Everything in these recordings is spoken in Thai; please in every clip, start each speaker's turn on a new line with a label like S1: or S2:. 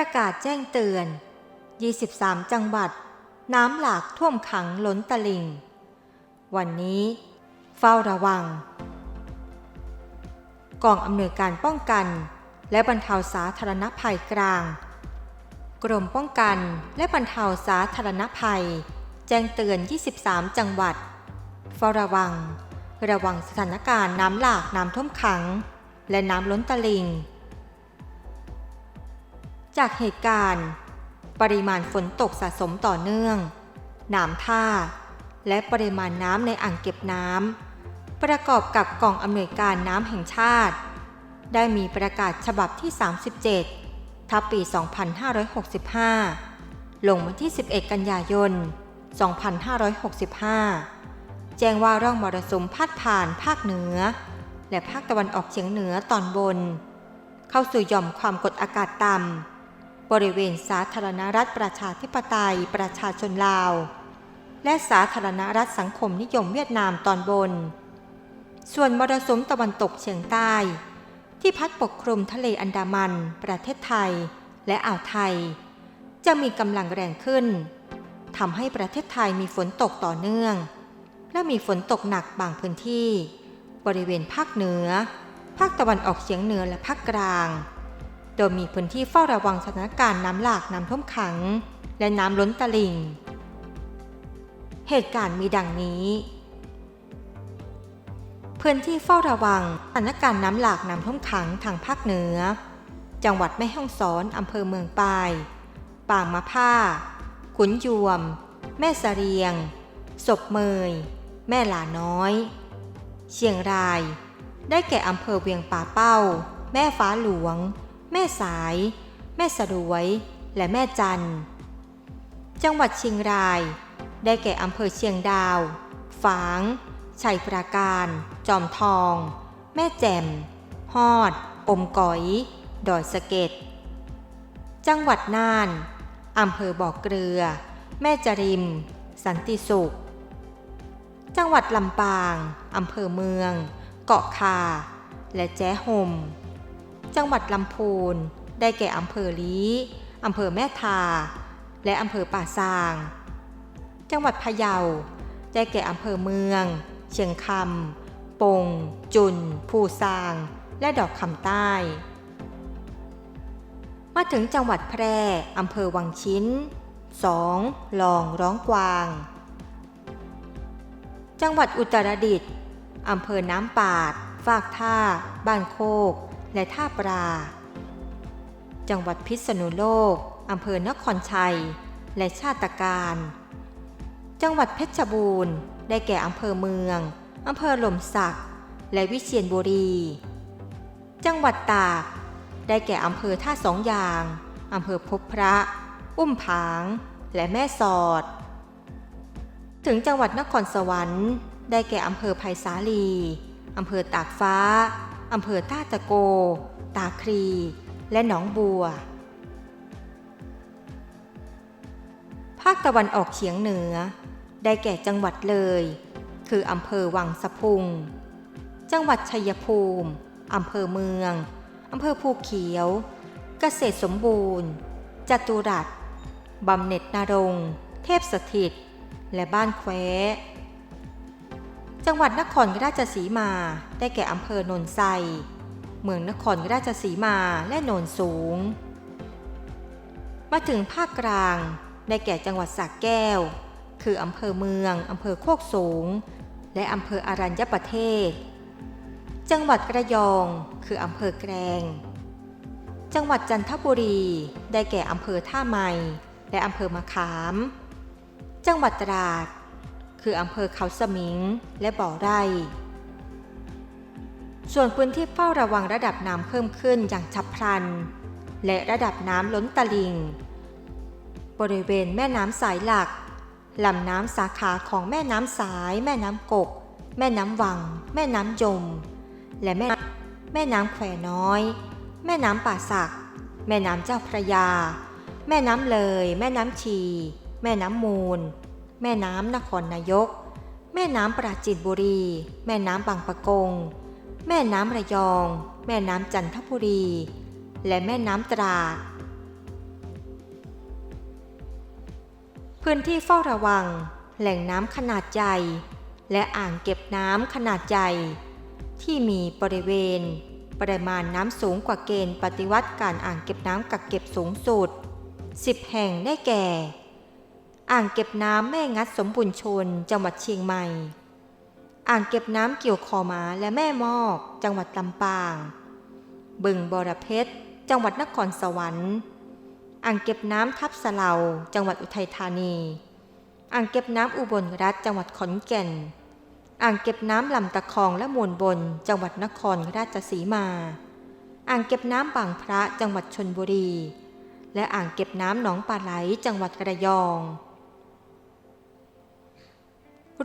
S1: ประกาศแจ้งเตือน 23 จังหวัด น้ำหลากท่วมขังล้นตลิ่ง วันนี้ เฝ้าระวัง กองอำนวยการป้องกัน และบรรเทาสาธารณภัยกลาง กรมป้องกันและบรรเทาสาธารณภัย แจ้งเตือน 23 จังหวัด เฝ้าระวัง ระวังสถานการณ์น้ำหลากน้ำท่วมขัง และน้ำล้นตลิ่ง จากเหตุการณ์ ปริมาณฝนตกสะสมต่อเนื่อง น้ำท่า และปริมาณน้ำในอ่างเก็บน้ำ ประกอบกับกองอำนวยการน้ำแห่งชาติ ได้มีประกาศฉบับที่ 37 ทับปี 2565 ลงวันที่ 11 กันยายน 2565 แจ้งว่าร่องมรสุมพาดผ่านภาคเหนือ และภาคตะวันออกเฉียงเหนือตอนบน เข้าสู่หย่อมความกดอากาศต่ำ บริเวณสาธารณรัฐประชาธิปไตยประชาชนลาว และสาธารณรัฐสังคมนิยมเวียดนามตอนบน ส่วนมรสุมตะวันตกเฉียงใต้ ที่พัดปกคลุมทะเลอันดามัน ประเทศไทย และอ่าวไทย จะมีกำลังแรงขึ้นทำให้ประเทศไทยมีฝนตกต่อเนื่อง และมีฝนตกหนักบางพื้นที่ บริเวณภาคเหนือ ภาคตะวันออกเฉียงเหนือและภาคกลาง ดยมีพื้นที่เฝ้าระวังสถานการณ์น้ำหลากน้ำท่วมขัง และน้ำล้นตลิ่ง เหตุการณ์มีดังนี้ พื้นที่เฝ้าระวังสถานการณ์น้ำหลากน้ำท่วมขังทางภาคเหนือ จังหวัดแม่ฮ่องสอนอำเภอเมืองปาย ปางมะผ้า ขุนยวม แม่สะเรียง ศพเมย แม่หลาน้อย เชียงราย ได้แก่อำเภอเวียงป่าเป้า แม่ฟ้าหลวง แม่สาย แม่สรวย และแม่จัน จังหวัดเชียงราย ได้แก่อำเภอเชียงดาว ฝาง ชัยปราการ จอมทอง แม่แจ่ม ฮอด อมก๋อย ดอยสะเก็ด จังหวัดน่าน อำเภอบ่อกเกลือ แม่จริม สันติสุข จังหวัดลำปาง อำเภอเมือง เกาะคา และแจ้ห่ม จังหวัดลำพูน ได้แก่อำเภอลีอำเภอแม่ทา และอำเภอป่าซาง จังหวัดพะเยา ได้แก่อำเภอเมือง เชียงคำปง จุน ภูซาง และดอกคำใต้ มาถึงจังหวัดแพร่อำเภอวังชิ้น 2. ลองร้องกวาง จังหวัดอุตรดิตถ์อำเภอน้ำปาดฝากท่า บ้านโคก และท่าปลา จังหวัดพิษณุโลก อำเภอนครชัย และชาตการ จังหวัดเพชรบูรณ์ ได้แก่อำเภอเมือง อำเภอหล่มสัก และวิเชียรบุรี จังหวัดตาก ได้แก่อำเภอท่าสองยาง อำเภอพบพระ อุ้มผาง และแม่สอด ถึงจังหวัดนครสวรรค์ ได้แก่อำเภอไผ่สาลี อำเภอตากฟ้า อำเภอท่าตะโก ตาครี และหนองบัว ภาคตะวันออกเฉียงเหนือ ได้แก่จังหวัดเลย คืออำเภอวังสะพุง จังหวัดชัยภูมิอำเภอเมือง อำเภอภูเขียว เกษตรสมบูรณ์ จตุรัสบำเหน็จนารง เทพสถิต และบ้านแคว จังหวัดนครราชสีมา ได้แก่อำเภอโนนไซ เมืองนครราชสีมาและโนนสูง มาถึงภาคกลาง ได้แก่จังหวัดสระแก้ว คืออำเภอเมืองอำเภอโคกสูง และอำเภออารัญญประเทศ จังหวัดระยอง คืออำเภอแกลง จังหวัดจันทบุรี ได้แก่อำเภอท่าไมและอำเภอมะขาม จังหวัดตราด คืออำเภอเขาสมิง และบ่อไร่ ส่วนพื้นที่เฝ้าระวังระดับน้ำเพิ่มขึ้นอย่างฉับพลัน และระดับน้ำล้นตลิ่ง บริเวณแม่น้ำสายหลักลำน้ำสาขาของแม่น้ำสาย แม่น้ำกก แม่น้ำวัง แม่น้ำยม และแม่แม่น้ำแควน้อย แม่น้ำป่าสัก แม่น้ำเจ้าพระยา แม่น้ำเลย แม่น้ำชี แม่น้ำมูล แม่น้ำนครนายก แม่น้ำปราจีนบุรี แม่น้ำบางปะกง แม่น้ำระยอง แม่น้ำจันทบุรี และแม่น้ำตราพื้นที่เฝ้าระวัง แหล่งน้ำขนาดใหญ่และอ่างเก็บน้ำขนาดใหญ่ ที่มีบริเวณ ปริมาณน้ำสูงกว่าเกณฑ์ปฏิวัติการอ่างเก็บน้ำกักเก็บสูงสุด 10 แห่งได้แก่ อ่างเก็บน้ำแม่งัดสมบุญชน จังหวัดเชียงใหม่ อ่างเก็บน้ำเกี่ยวคอหมาและแม่มอก จังหวัดลำปาง บึงบอระเพชรจังหวัดนครสวรรค์ อ่างเก็บน้ำทับสะเลาจังหวัดอุทัยธานี อ่างเก็บน้ำอุบลรัฐจังหวัดขอนแก่น อ่างเก็บน้ำลำตะคองและมูลบน จังหวัดนครราชสีมา อ่างเก็บน้ำบางพระจังหวัดชนบุรี และอ่างเก็บน้ำหนองปลาไหลจังหวัดระยอง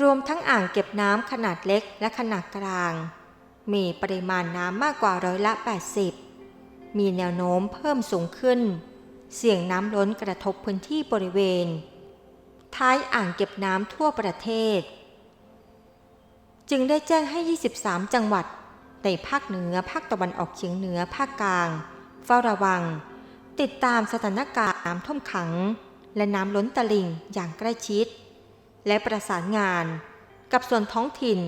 S1: รวมทั้งอ่างเก็บน้ำขนาดเล็กและขนาดกลาง มีปริมาณน้ำมากกว่าร้อยละ 80 มีแนวโน้มเพิ่มสูงขึ้น เสี่ยงน้ำล้นกระทบพื้นที่บริเวณ ท้ายอ่างเก็บน้ำทั่วประเทศ จึงได้แจ้งให้ 23 จังหวัด ในภาคเหนือ ภาคตะวันออกเฉียงเหนือ ภาคกลาง เฝ้าระวัง ติดตามสถานการณ์น้ำท่วมขัง และน้ำล้นตลิ่งอย่างใกล้ชิด และประสานงาน กับส่วนท้องถิ่น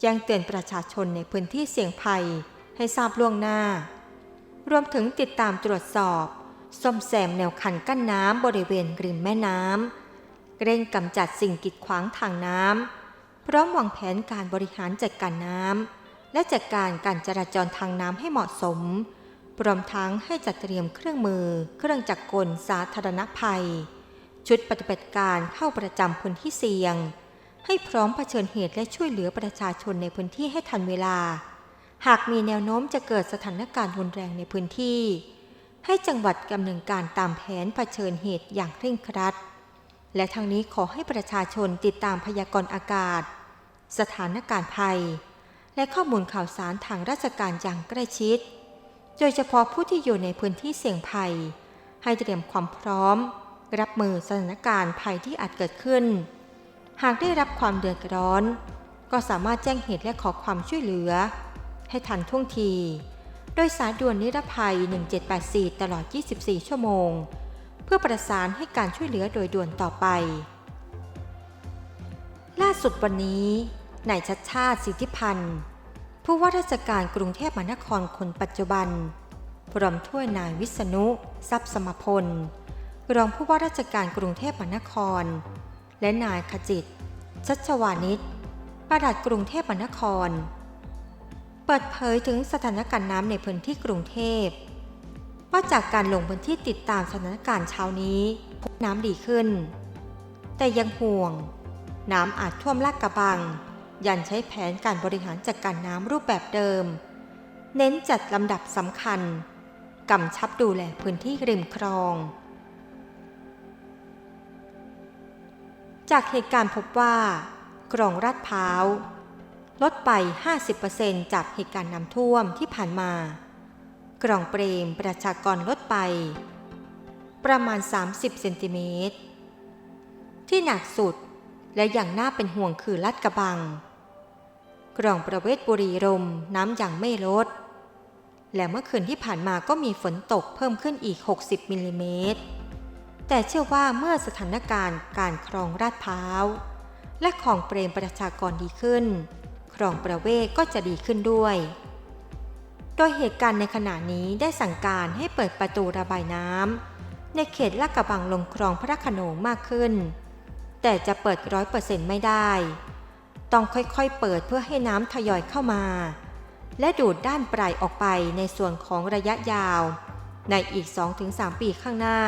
S1: แจ้งเตือนประชาชนในพื้นที่เสี่ยงภัยให้ทราบล่วงหน้า รวมถึงติดตามตรวจสอบซ่อมแซมแนวคันกั้นน้ำบริเวณริมแม่น้ำเร่งกำจัดสิ่งกีดขวางทางน้ำพร้อมวางแผนการบริหารจัดการน้ำและจัดการการจราจรทางน้ำให้เหมาะสมพร้อมทั้งให้จัดเตรียมเครื่องมือ เครื่องจักรกลสาธารณภัย ชุดปฏิบัติการเข้าประจำพื้นที่เสี่ยง ให้พร้อมเผชิญเหตุและช่วยเหลือประชาชนในพื้นที่ให้ทันเวลา หากมีแนวโน้มจะเกิดสถานการณ์รุนแรงในพื้นที่ ให้จังหวัดดำเนินการตามแผนเผชิญเหตุอย่างเคร่งครัด และทางนี้ขอให้ประชาชนติดตามพยากรณ์อากาศ สถานการณ์ภัย และข้อมูลข่าวสารทางราชการอย่างใกล้ชิด โดยเฉพาะผู้ที่อยู่ในพื้นที่เสี่ยงภัย ให้เตรียมความพร้อม รับมือสถานการณ์ภัยที่อาจเกิดขึ้น หากได้รับความเดือดร้อน ก็สามารถแจ้งเหตุและขอความช่วยเหลือ ให้ทันท่วงที โดยสายด่วนนิรภัย 1784 ตลอด 24 ชั่วโมง เพื่อประสานให้การช่วยเหลือโดยด่วนต่อไป ล่าสุดวันนี้นายชัดชาติสิทธิพันธ์ผู้ว่าราชการกรุงเทพมหานครคนปัจจุบันพร้อมถ้วยนายวิษณุ ทรัพย์สมพล รองผู้ว่าราชการกรุงเทพมหานคร และนายขจิต ชัชวานิชปลัดกรุงเทพมหานคร เปิดเผยถึงสถานการณ์น้ำในพื้นที่กรุงเทพว่าจากการลงพื้นที่ติดตามสถานการณ์เช้านี้พบน้ำดีขึ้น แต่ยังห่วง น้ำอาจท่วมลาดกระบัง ยันใช้แผนการบริหารจัดการน้ำรูปแบบเดิม เน้นจัดลำดับสำคัญกำชับดูแลพื้นที่ริมคลอง จากเหตุการณ์พบว่ากรองราดพร้าว ลดไป 50%จากเหตุการณ์น้ำท่วมที่ผ่านมากรองเปรมประชากรลดไป ประมาณ 30 เซนติเมตร ที่หนักสุดและอย่างน่าเป็นห่วงคือลัดกระบัง กรองประเวศบุรีรมน้ำยังไม่ลด และเมื่อคืนที่ผ่านมาก็มีฝนตกเพิ่มขึ้นอีก 60มิลลิเมตร แต่เชื่อว่าเมื่อสถานการณ์การครองราดพร้าว และของเปรมประชากรดีขึ้น ครองประเวศก็จะดีขึ้นด้วย โดยเหตุการณ์ในขณะนี้ได้สั่งการให้เปิดประตูระบายน้ำในเขตลาดกระบังลงคลองพระโขนงมากขึ้น แต่จะเปิดร้อยเปอร์เซ็นต์ไม่ได้ ต้องค่อยๆเปิดเพื่อให้น้ำทยอยเข้ามา และดูดด้านปลายออกไปในส่วนของระยะยาว ในอีก 2-3 ปีข้างหน้า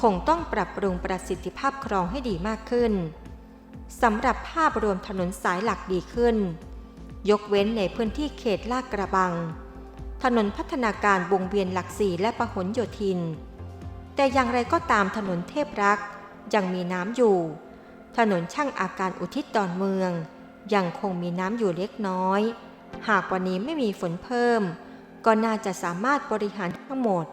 S1: คงต้องปรับปรุงประสิทธิภาพคลองให้ดีมากขึ้นสำหรับภาพรวมถนนสายหลักดีขึ้น ยกเว้นในพื้นที่เขตลาดกระบัง ถนนพัฒนาการวงเวียนหลักสี่และประหลโยธิน แต่อย่างไรก็ตามถนนเทพรักษ์ยังมีน้ำอยู่ ถนนช่างอาการอุทิศดอนเมือง ยังคงมีน้ำอยู่เล็กน้อย หากวันนี้ไม่มีฝนเพิ่ม ก็น่าจะสามารถบริหารทั้งหมด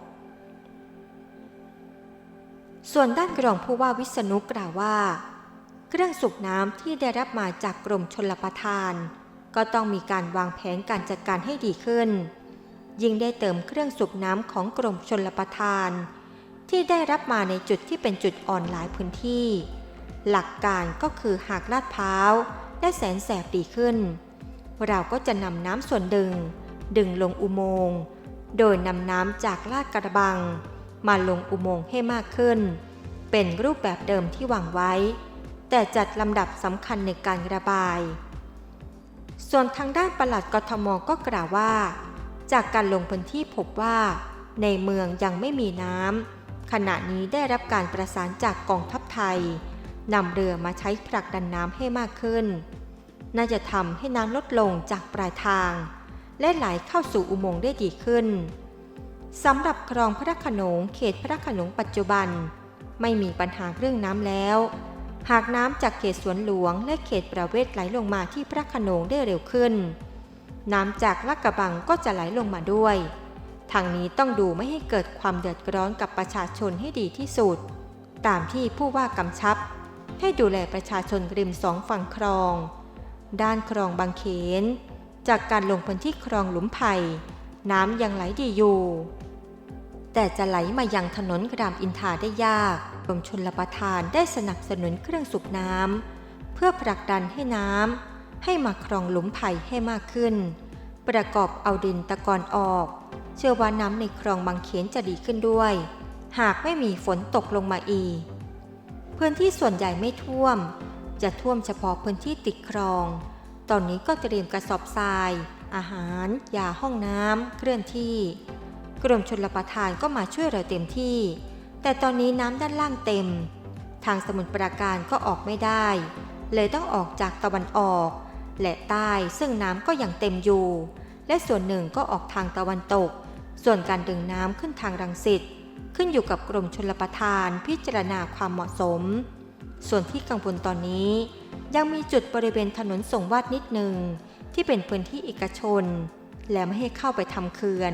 S1: ส่วนด้านกรองผู้ว่าวิษณุกล่าวว่า เครื่องสูบน้ำที่ได้รับมาจากกรมชลประทาน ก็ต้องมีการวางแผนการจัดการให้ดีขึ้น ยิ่งได้เติมเครื่องสูบน้ำของกรมชลประทาน ที่ได้รับมาในจุดที่เป็นจุดอ่อนหลายพื้นที่ หลักการก็คือหากลาดพร้าวได้แสนแสบดีขึ้น เราก็จะนำน้ำส่วนดึง ดึงลงอุโมงค์ โดยนำน้ำจากลาดกระบัง มาลงอุโมงค์ให้มากขึ้น เป็นรูปแบบเดิมที่วางไว้ แต่จัดลำดับสำคัญในการระบาย ส่วนทางด้านปลัดกทมก็กล่าวว่า จากการลงพื้นที่พบว่า ในเมืองยังไม่มีน้ำขณะนี้ได้รับการประสานจากกองทัพไทยนำเรือมาใช้ผลักดันน้ำให้มากขึ้น น่าจะทำให้น้ำลดลงจากปลายทาง และไหลเข้าสู่อุโมงค์ได้ดีขึ้น สำหรับคลองพระขนงเขตพระขนงปัจจุบัน ไม่มีปัญหาเรื่องน้ำแล้ว หากน้ำจากเขตสวนหลวงและเขตประเวศไหลลงมาที่พระขนงได้เร็วขึ้น น้ำจากลาดกระบังก็จะไหลลงมาด้วยทางนี้ต้องดูไม่ให้เกิดความเดือดร้อนกับประชาชนให้ดีที่สุด ตามที่ผู้ว่ากำชับ ให้ดูแลประชาชนริมสองฝั่งคลอง ด้านคลองบางเขน จากการลงพื้นที่คลองหลุมไผ่ น้ำยังไหลดีอยู่ แต่จะไหลมายังถนนกรามอินทาได้ยากกรมชนรประทานได้สนับสนุนเครื่องสูบน้ำเพื่อผลักดันให้น้ำให้มาคลองหลุมไผ่ให้มากขึ้น ประกอบเอาดินตะกอนออก เชื่อว่าน้ำในคลองบางเขนจะดีขึ้นด้วย หากไม่มีฝนตกลงมาอีกพื้นที่ส่วนใหญ่ไม่ท่วม จะท่วมเฉพาะพื้นที่ติดคลอง ตอนนี้ก็เตรียมกระสอบทราย อาหาร ยาห้องน้ำเคลื่อนที่ กรมชลประทานก็มาช่วยเราเต็มที่ แต่ตอนนี้น้ำด้านล่างเต็ม ทางสมุทรปราการก็ออกไม่ได้ เลยต้องออกจากตะวันออก และใต้ซึ่งน้ำก็ยังเต็มอยู่ และส่วนหนึ่งก็ออกทางตะวันตก ส่วนการดึงน้ำขึ้นทางรังสิตขึ้นอยู่กับกรมชลประทานพิจารณาความเหมาะสม ส่วนที่กังวลตอนนี้ ยังมีจุดบริเวณถนนส่งวาดนิดหนึ่ง ที่เป็นพื้นที่เอกชน และไม่ให้เข้าไปทำเขื่อน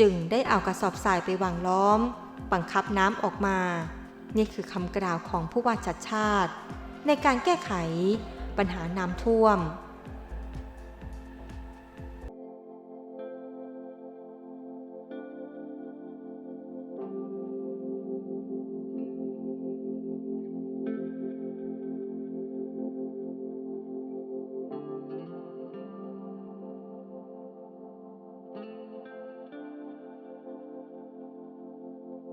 S1: จึงได้เอากระสอบทรายไปวางล้อม บังคับน้ำออกมา นี่คือคำกล่าวของผู้ว่าชัดชาติ ในการแก้ไขปัญหาน้ำท่วม